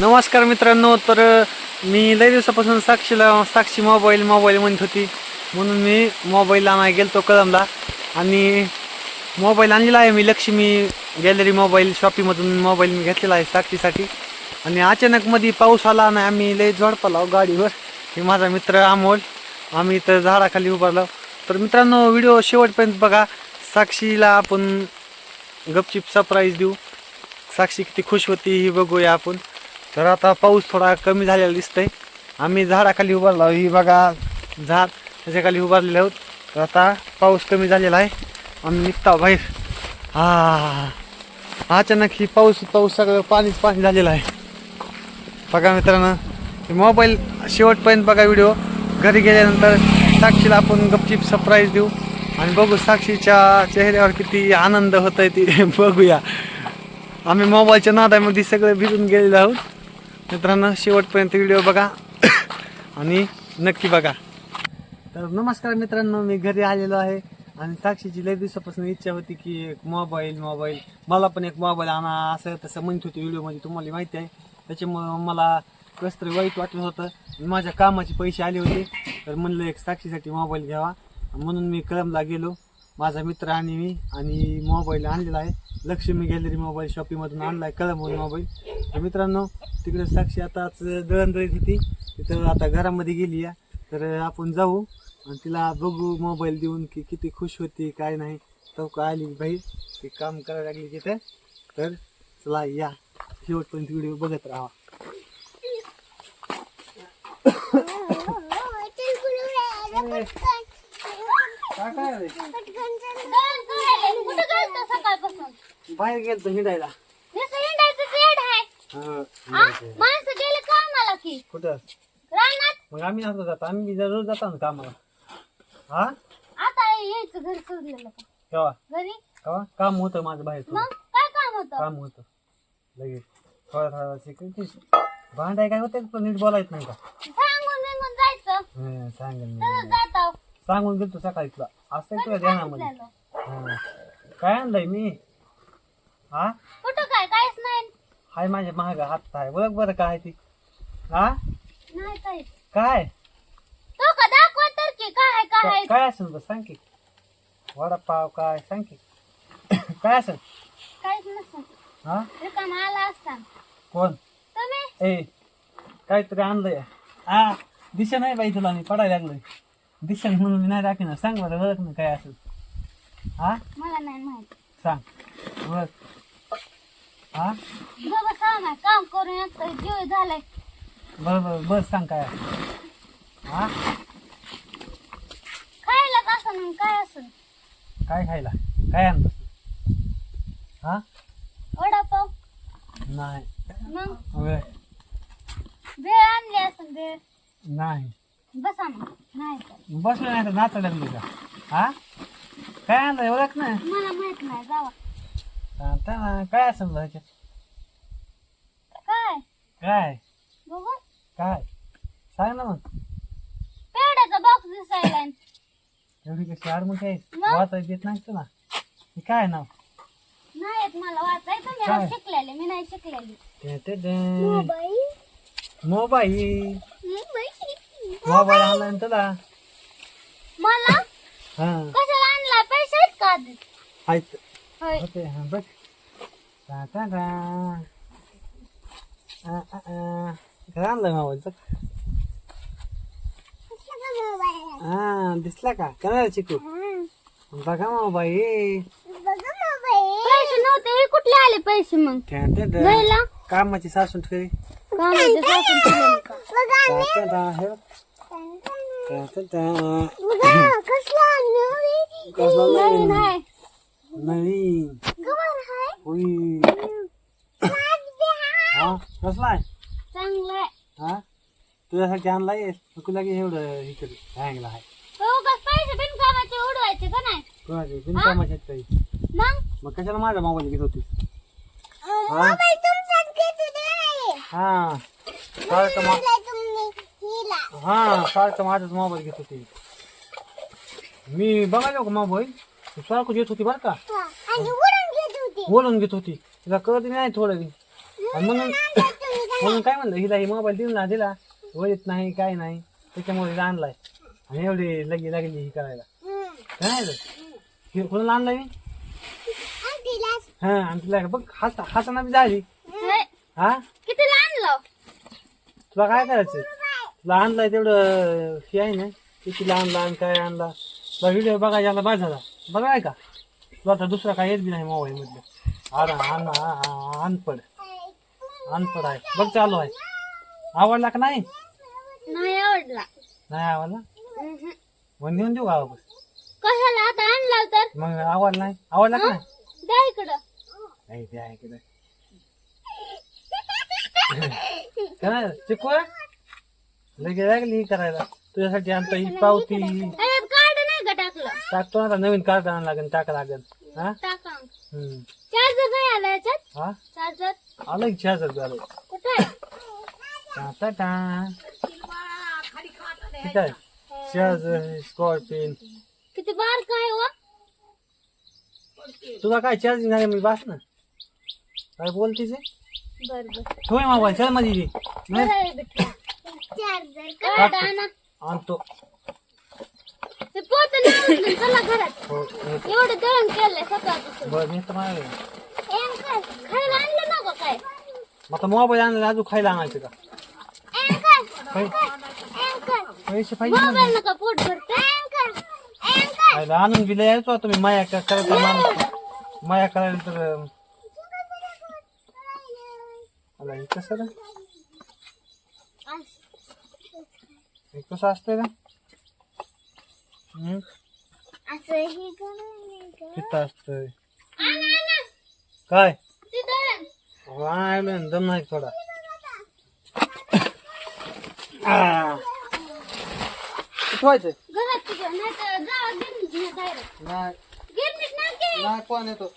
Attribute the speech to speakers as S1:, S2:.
S1: नमस्कार मित्रांनो तर मी लई दिवसापासून साक्षीला साक्षी मोबाईल मोबाईल म्हणत होती. म्हणून मी मोबाईल आणायला तो कळमला. आणि मोबाईल आणलेला आहे मी लक्ष्मी गॅलरी मोबाईल शॉपीमधून मोबाईल मी घेतलेला आहे साक्षीसाठी. आणि अचानक मध्ये पाऊस आला आणि आम्ही लई झोडपाला गाडीवर. हे माझा मित्र अमोल आम्ही इथं झाडाखाली उभारलो. तर मित्रांनो व्हिडिओ शेवटपर्यंत बघा. साक्षीला आपण गपचिप सरप्राईज देऊ. साक्षी किती खुश होती ही बघूया आपण. तर आता पाऊस थोडा कमी झालेला दिसतंय. आम्ही झाडाखाली उभारलो ही बघा झाड त्याच्याखाली उभारलेले आहोत. तर आता पाऊस कमी झालेला आहे. आम्ही निघतो बाहेर. हा अचानक ही पाऊस पाऊस सगळं पाणीच पाणी झालेलं आहे. बघा मित्रांनो मोबाईल शेवटपर्यंत बघा व्हिडिओ. घरी गेल्यानंतर साक्षीला आपण गपचीप सरप्राईज देऊ. आणि बघू साक्षीच्या चेहऱ्यावर किती आनंद होत आहे ती बघूया. आम्ही मोबाईलच्या नादामध्ये सगळे भिजून गेलेलो आहोत. मित्रांनो शेवटपर्यंत व्हिडिओ बघा. आणि नक्की बघा. तर नमस्कार मित्रांनो मी घरी आलेलो आहे. आणि साक्षीची लय दिवसापासून इच्छा होती की एक मोबाईल मोबाईल मला पण एक मोबाईल आणा असं तसं म्हणत होती व्हिडिओमध्ये तुम्हाला माहिती आहे. त्याच्यामुळं मला कसं तरी वाईट वाटत होतं. माझ्या कामाचे पैसे आले होते. तर म्हणलं एक साक्षीसाठी मोबाईल घ्यावा. म्हणून मी कळमला गेलो. माझा मित्र आणि मी आणि मोबाईल आणलेला आहे. लक्ष्मी गॅलरी मोबाईल शॉपिंगमधून आणला आहे कळममधून मोबाईल तर मित्रांनो तिकडे साक्षी आताच दळणदळीत होती तिथं आता घरामध्ये गेली आहे. तर आपण जाऊ आणि तिला बघू मोबाईल देऊन की किती खुश होती काय नाही. तो का आली बाहेर ती काम करायला लागली तिथं. तर चला या. शेवटपर्यंत व्हिडिओ बघत राहा काय काय रे?
S2: कुठं गेलतो सकाळपासून
S1: बाहेर गेलतो हिंडायला.
S2: माणसं गेले कामाला की?
S1: कुठं?
S2: रानात?
S1: मग आम्ही नसतो जातो आम्ही रोज जातो ना कामाला. हा?
S2: आता यायचं घरी सोडलेलं का?
S1: केव्हा?
S2: घरी?
S1: केव्हा? काम होतं माझं बाहेर थोडं.
S2: मग काय काम होतं?
S1: काम होतं. लगेच. थोडा थोडा शिकायची भांडाय काय होते पण नीट बोलायचं नाही का?
S2: सांगून जायचं.
S1: हं, सांगेल मी. सांगून गेलतो सकाळी तुला. असं तुला ध्यानामध्ये हं. काय आणलंय मी? हा?
S2: कुठं काय? काहीच नाही.
S1: हाय माझ्या महाग हात आहे बघ बरं काय आहे ती? हा?
S2: नाही काहीच.
S1: काय?
S2: तो का दाखवा तर की काय आहे, काय आहे.
S1: काय असेल बस सांग की. वडापाव काय? सांग की. काय असेल?
S2: काहीच नसतं
S1: हा?
S2: रिकाम आला असता.
S1: कोण?
S2: तुम्ही?
S1: ए काहीतरी आणलंय. हा दिशा नाही बाई तुला मी पडायला लागलोय. दिशा म्हणून मी नाही दाखवणार. सांग बरं ओळख ना काय असेल. हा?
S2: मला नाही माहीत.
S1: सांग. ओळख. हा?
S2: बघा सांगा काम करून एकतर जीव झालाय.
S1: बरं बरं बस सांग काय हा?
S2: खायला का असं मग? काय असं?
S1: काय खायला? काय आणलं? हा?
S2: वडापाव.
S1: नाही.
S2: मग?
S1: होय.
S2: भेळ आणली असं भेळ.
S1: नाही.
S2: बसा मग नाही तर.
S1: बसलो नाही तर लागली का हा? काय आणलंय ओळख ना
S2: मला माहीत नाही जावा.
S1: ना काय असेल ह्याच्यात?
S2: काय?
S1: काय?
S2: बघू.
S1: काय? सांग ना मग.
S2: पेड्याचा बॉक्स दिसायला
S1: एवढी कशी आडमुठी आहे
S2: मग?
S1: वाचायला देत नाही तुला हे काय नाव?
S2: नाही येत मला वाचायचं. मी
S1: काय?
S2: आज शिकलेले मी नाही शिकलेली.
S1: ते- ते- ते. मोबाईल. मोबाईल? आणलाय ना तुला
S2: मला?
S1: हा.
S2: कशाला आणला पैसे आहेत का आधी
S1: आहेत.
S2: होय.
S1: होते हा बघ. टा टा टा. आ, आ, आ. काय आणलाय मोबाईल बघ हा दिसला का? चिकू. बघा मोबाईल.
S2: पैसे नव्हते हे कुठले आले पैसे मग?
S1: कामाची सासून ठेवी.
S2: कामाचे सासून ठेवलेले का?
S1: टा- टा- टा. हे बघ. टा- टा- टा. कसला
S2: नवीन
S1: नवीन
S2: आहे
S1: नवीन होई हा कसला आहे
S2: चांगलं आहे
S1: हा तुझ्यासाठी आणलाय तुला की एवढं हे केलं हँगला आहे
S2: उगाच पैसे बिनकामाचे उडवायचे का नाही
S1: कोणाचे बिनकामाचे आहेत काही
S2: मग
S1: मग कशाला माझा मोबाईल घेत होतीस हा हा सारखं मा- हा सारखं माझाच मोबाईल घेत होती. मी बघायला का मोबाईल तू सारखं घेत होती बरं का?
S2: आणि उडून घेत होती.
S1: बोलून घेत होती. तिला कळत नाही थोडं बी. आणि म्हणून म्हणून काय म्हणलं हिला ही मोबाईल दिला दिला. वळीत नाही काय नाही. त्याच्यामुळे हिला आणलाय. आणि एवढी लगी लागली ही करायला. काय नाही रे? हे कोणाला आणलाय मी? हा आणि तिला बघ हस हसना बी झाली. हा?
S2: कितीला आणलं?
S1: तुला काय करायचं आणलाय तेवढं हे आहे ना ते तिला आणला आणि काय आणला. तुला व्हिडिओ बघा याला बा झाला. बघा आहे का? तुला आता दुसरा काय येत बी नाही मोबाईल मधलं. आण अनपड अनपड आहे. बघ चालू आहे. आवडला का नाही?
S2: नाही आवडला.
S1: नाही आवडला. मग नेऊन देऊ वापस
S2: कशाला? आता आणला तर.
S1: मग आवडला नाही? आवडला का नाही?
S2: द्या इकडं.
S1: नाही ते आहे की नाही काय चिकू लगे लागली ही करायला तुझ्यासाठी आणतो ही पावती
S2: त्याच्यात कार्ड नाही का टाकलं
S1: टाकतो ना आता नवीन कार्ड आणावं लागेल टाका लागेल हा?
S2: टाका
S1: हम्म.
S2: चार्जर नाही आला याच्यात
S1: हा?
S2: चार्जर।
S1: आलं की चार हज़ार झालं
S2: कुठे आहे?
S1: टा टा टा ठीक आहे चार्जर स्कॉर्पिन
S2: किती बार काय हो
S1: तुला काय चार्जिंग नाही मी बास ना? काय बोलतीस हे?
S2: बर बर
S1: ठेव मोबाईल चल ये. नाही
S2: चार्जर
S1: आणतो.
S2: ते पोत नाही चला घरात.
S1: हो हो.
S2: एवढं दळण केलंय सकाळपासून.
S1: बरं मी तर माझ्या
S2: खायला आणलं ना गं काय?
S1: मग आता मोबाईल आणला अजून खायला आणायचं का? पै-. पैसे पाहिजे ना
S2: मोबाईल नका पोट भरते. एंकर, एंकर.
S1: खायला आणून बी यायचो तुम्ही माया क- करायचा माणूस. माया करायला तर अं, आला हे कसं रे कसं असतंय
S2: हे करून
S1: किती असतंय. काय? ना, दम नाही थोडा?
S2: तुझ्या नाही
S1: कोण येतो.